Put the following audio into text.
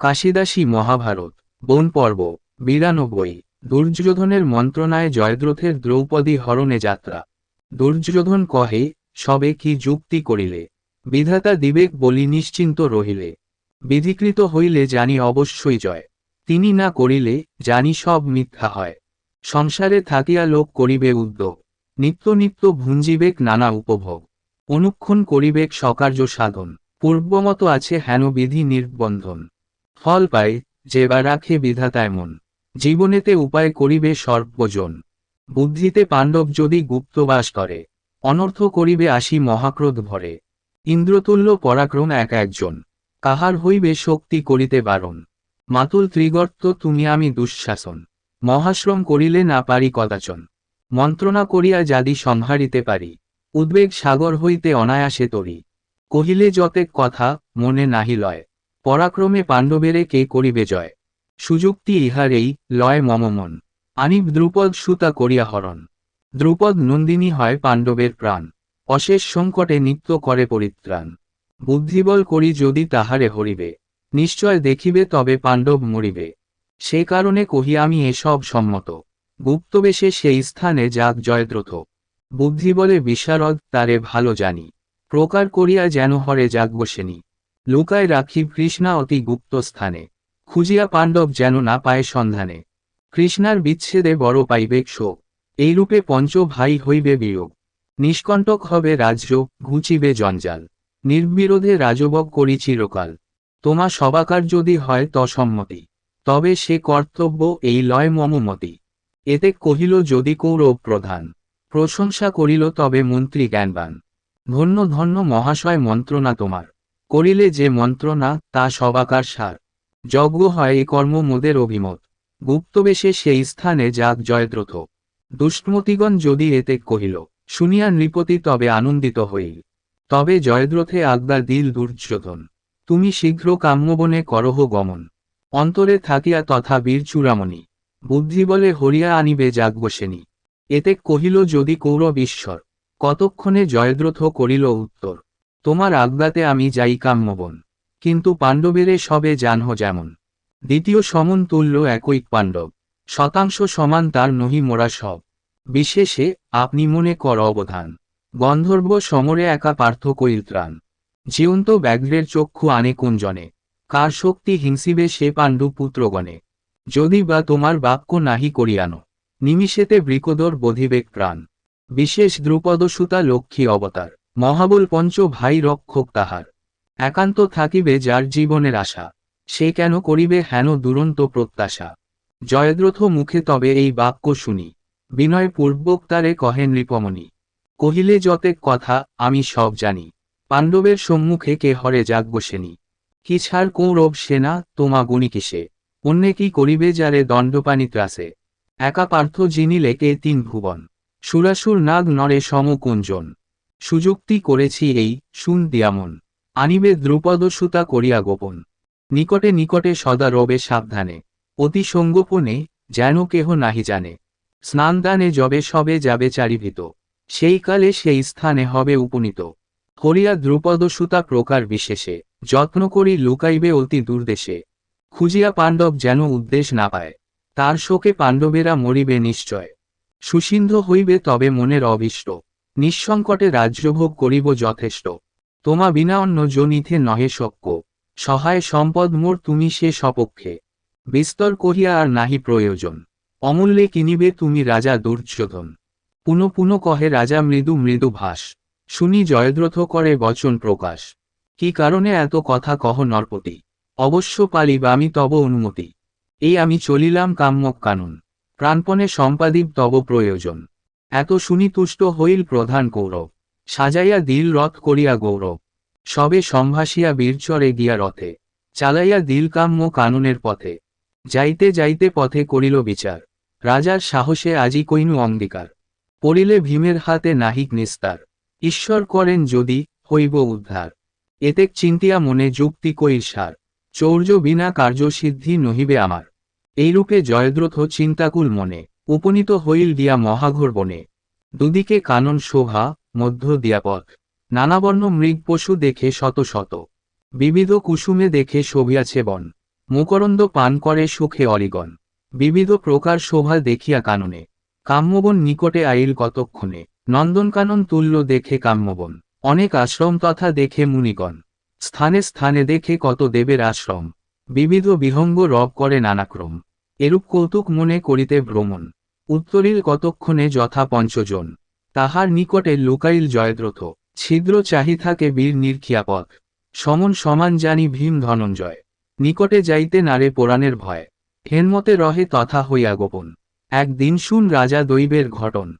কাশিদাসী মহাভারত, বন পর্ব, বিরানব্বই, দুর্যোধনের মন্ত্রণায় জয়দ্রথের দ্রৌপদী হরণে যাত্রা। দুর্যোধন কহে, সবে কি যুক্তি করিলে? বিধাতা দিবেক বলি নিশ্চিন্ত রহিলে। বিধিকৃত হইলে জানি অবশ্যই জয়। তিনি না করিলে, জানি সব মিথ্যা হয়। সংসারে থাকিয়া লোক করিবে উদ্যোগ। নিত্য নিত্য ভুঞ্জিবেক নানা উপভোগ। অনুক্ষণ করিবেক সকার্য সাধন। পূর্বমত আছে হেন বিধি নির্বন্ধন। ফল পায় যে বা রাখে বিধাতায় মন। জীবনেতে উপায় করিবে সর্বজন। বুদ্ধিতে পাণ্ডব যদি গুপ্তবাস করে, অনর্থ করিবে আসি মহাক্রোধ ভরে। ইন্দ্রতুল্য পরাক্রম এক একজন। কাহার হইবে শক্তি করিতে বারণ। মাতুল ত্রিগর্ত তুমি আমি দুঃশাসন। মহাশ্রম করিলে না পারি কদাচন। মন্ত্রণা করিয়া যাদি সংহারিতে পারি। উদ্বেগ সাগর হইতে অনায়াসে তরি। কহিলে যতেক কথা, মনে নাহি লয়। পরাক্রমে পাণ্ডবেরে কে করিবে জয়? সুযুক্তি ইহারেই, লয় মম মন। আনিব দ্রুপদ সুতা করিয়া হরণ। দ্রুপদ নন্দিনী হয় পাণ্ডবের প্রাণ। অশেষ সংকটে নিত্য করে পরিত্রাণ। বুদ্ধিবল করি যদি তাহারে হরিবে। নিশ্চয় দেখিবে তবে পাণ্ডব মরিবে। সে কারণে কহি আমি এসব সম্মত। গুপ্তবেশে সেই স্থানে যাক জয়দ্রথ। বুদ্ধিবলে বিশারদ তারে ভালো জানি। প্রকার করিয়া যেন হরে যাক বসেনি। লুকায় রাখি কৃষ্ণা অতি গুপ্ত স্থানে। খুঁজিয়া পাণ্ডব যেন না পায় সন্ধানে। কৃষ্ণার বিচ্ছেদে বড় পাইবেক শোক এইরূপে পঞ্চ ভাই হইবে বিয়োগ। নিষ্কণ্টক হবে রাজ্য, ঘুচিবে জঞ্জাল। নির্বিরোধে রাজবক করি চিরকাল। তোমা সবাকার যদি হয় তসম্মতি তবে সে কর্তব্য এই লয় মমমতি এতে কহিল যদি কৌরব প্রধান। প্রশংসা করিল তবে মন্ত্রী জ্ঞানবান। ধন্য ধন্য মহাশয় মন্ত্রণা তোমার। করিলে যে মন্ত্রণা তা সবাকার সার। যজ্ঞ হয় এ কর্ম মোদের অভিমত। গুপ্তবেশে সেই স্থানে যাক জয়দ্রথ। দুষ্মতিগণ যদি এতে কহিল, শুনিয়া নৃপতি তবে আনন্দিত হইল। তবে জয়দ্রথে আজ্ঞা দিল দুর্যোধন। তুমি শীঘ্র কাম্যবনে করহ গমন। অন্তরে থাকিয়া তথা বীর চূড়ামণি। বুদ্ধি বলে হরিয়া আনিবে যাগবসেনি এতে কহিল যদি কৌরব ঈশ্বর, কতক্ষণে জয়দ্রথ করিল উত্তর? তোমার আজ্ঞাতে আমি যাই কাম্যবন কিন্তু পাণ্ডবেরে সবে জানহ যেমন। দ্বিতীয় সমন তুল্য একই পাণ্ডব। শতাংশ সমান তার নহি মোরা সব। বিশেষে, আপনি মনে কর অবধান। গন্ধর্ব সমরে একা পার্থ কইল ত্রাণ। জীবন্ত ব্যাঘ্রের চক্ষু আনে কুঞ্জনে কার শক্তি হিংসিবে সে পাণ্ডু পুত্রগণে যদি বা তোমার বাক্য নাহি করিয়ানো, নিমিষেতে বৃকদর বোধিবেক প্রাণ বিশেষ দ্রুপদসুতা লক্ষ্মী অবতার। মহাবল পঞ্চ ভাই রক্ষক তাহার। একান্ত থাকিবে যার জীবনের আশা, সে কেন করিবে হেন দুরন্ত প্রত্যাশা। জয়দ্রথ মুখে তবে এই বাক্য শুনি, বিনয় পূর্বক তারে কহে নৃপমণি, কহিলে যতেক কথা, আমি সব জানি। পাণ্ডবের সম্মুখে কে হরে যাক বসেনি কি ছাড় কৌরব সেনা, তোমা গুণী কিসে? অন্যে কি করিবে যারে দণ্ডপানি ত্রাসে একা পার্থ জিনিলে কে তিন ভুবন? সুরাসুর নাগ নরে সমকুঞ্জন। সুযুক্তি করেছি এই শুন দিয়ামন আনিবে দ্রুপদ সুতা করিয়া গোপন। নিকটে নিকটে সদা রবে সাবধানে। অতি সঙ্গোপনে যেন কেহ নাহি জানে। স্নানদানে যবে সবে যাবে চারিভীত। সেই কালে সেই স্থানে হবে উপনীত। হরিয়া দ্রুপদ সুতা প্রকার বিশেষে। যত্ন করি লুকাইবে অতি দূরদেশে। খুঁজিয়া পাণ্ডব যেন উদ্দেশ না পায়। তার শোকে পাণ্ডবেরা মরিবে নিশ্চয়। সুসিন্ধ হইবে তবে মনের অভিষ্ট। নিঃসংকটে রাজ্যভোগ করিব যথেষ্ট। তোমা বিনা অন্য জনিথে নহে শক্য সহায় সম্পদ মোর তুমি সে সপক্ষে। বিস্তর করিয়া আর নাহি প্রয়োজন। অমূল্যে কিনিবে তুমি রাজা দুর্যোধন। পুনঃ পুনঃ কহে রাজা মৃদু মৃদু ভাস। শুনি জয়দ্রথ করে বচন প্রকাশ। কি কারণে এত কথা কহ নরপতি? অবশ্য পালিব, আমি তব অনুমতি। এই আমি চলিলাম কাম্যক কানুন। প্রাণপণে সম্পাদীপ তব প্রয়োজন। এত শুনি তুষ্ট হইল প্রধান কৌরব। সাজাইয়া দিল রথ করিয়া গৌরব। সবে সম্ভাসিয়া বীরচরে গিয়া রথে। চালাইয়া দিল কাম্য কানুনের পথে। যাইতে যাইতে পথে করিল বিচার। রাজার সাহসে আজি কইনু অঙ্গীকার। পড়িলে ভীমের হাতে নাহিক নিস্তার। ঈশ্বর করেন যদি, হইব উদ্ধার। এতেক চিন্তিয়া মনে যুক্তি কইর সার। চৌর্য বিনা কার্যসিদ্ধি নহিবে আমার। এইরূপে জয়দ্রথ চিন্তাকুল মনে। উপনীত হইল দিয়া মহাঘোর বনে। দুদিকে কানন শোভা, মধ্য দিয়া পথ। নানাবর্ণ মৃগ পশু দেখে শত শত। বিবিধ কুসুমে দেখে শোভিয়াছে বন। মুকরন্দ পান করে সুখে অরিগণ বিবিধ প্রকার শোভা দেখিয়া কাননে। কাম্যবন নিকটে আইল কতক্ষণে। নন্দনকানন তুল্য দেখে কাম্যবন। অনেক আশ্রম তথা দেখে মুনিগণ। স্থানে স্থানে দেখে কত দেবের আশ্রম। বিবিধ বিহঙ্গ রব করে নানাক্রম। এরূপ কৌতুক মনে করিতে ভ্রমণ। উত্তরীল কতক্ষণে যথা পঞ্চজন? তাহার নিকটে লুকাইল জয়দ্রথ, ছিদ্র চাহি থাকে বীর নির্খিয়াপথ সমন সমান জানি ভীম ধনঞ্জয়। নিকটে যাইতে নারে পোড়ানের ভয়। হেনমতে রহে তথা হইয়া গোপন। একদিন শুন রাজা দৈবের ঘটন।